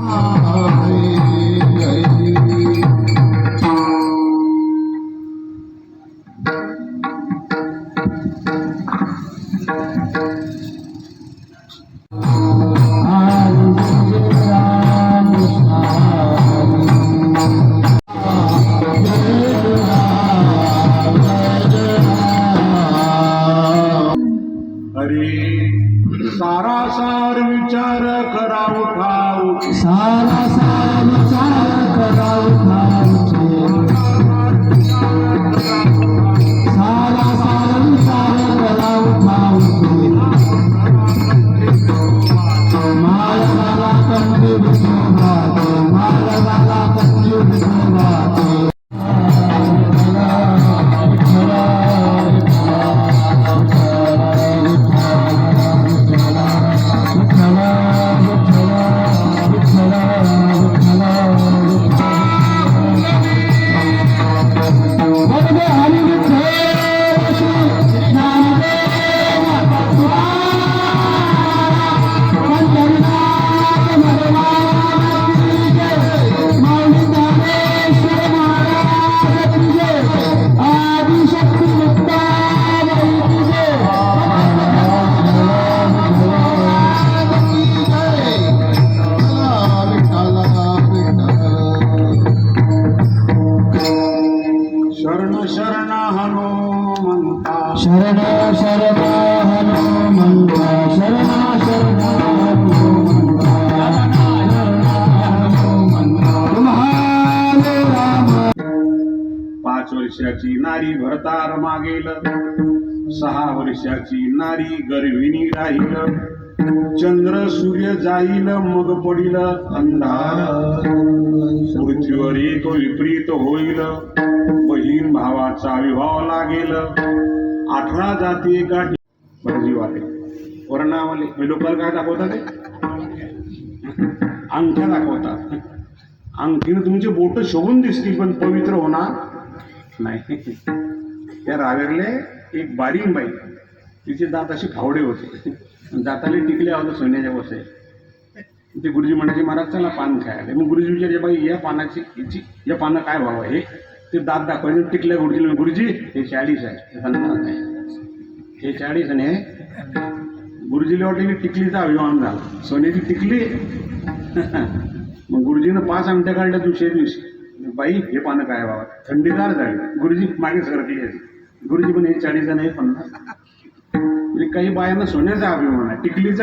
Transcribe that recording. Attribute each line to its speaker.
Speaker 1: Hare Hare विचार करा उठाव
Speaker 2: सारा सारा विचार करा उठावचे
Speaker 1: शरण हनुमंता
Speaker 2: शरण शरण हनुमंत शरण शरण
Speaker 1: पाच वर्षाची नारी भरतार मागेल. सहा वर्षाची नारी गर्भिणी राहील. चंद्र सूर्य जाईल मग पडील अंधार. पृथ्वीवर एक विपरीत होईल. बहीण भावाचा विवाह लागेल. अठरा जाती एका वाले जीवाले वर्णावाले. हे लोकांना काय दाखवतात ते? अंगठ्या दाखवतात अंगठीनं तुमचे बोट शोभून दिसतील पण पवित्र होणार नाही. त्या रावेरले एक बारीक बाई. तिचे दात असे फावडे होते. दाताले टिकले होते सोन्याच्या बसे. ते गुरुजी म्हणायचे महाराज चला पान खायला मग गुरुजी विचारले बाई या पानाची याची या पानं काय भाव हे ते दात दाखवायचे टिकल्या गुरुजीला गुरुजी हे चाळीस आहे. हे आहे. हे चाळीस आणि गुरुजीला वाटलं टिकलीचा अभिमान झाला. सोन्याची टिकली. मग गुरुजीनं पाच आमट्या काढल्या दुसऱ्या दिवशी. बाई हे पानं काय बाबा? थंडीदार झाली. गुरुजी मागे सरकली आहे. गुरुजी पण हे चाळीस जण हे पन्नास. म्हणजे काही बायांना सोन्याचा अभिमान आहे. टिकलीचा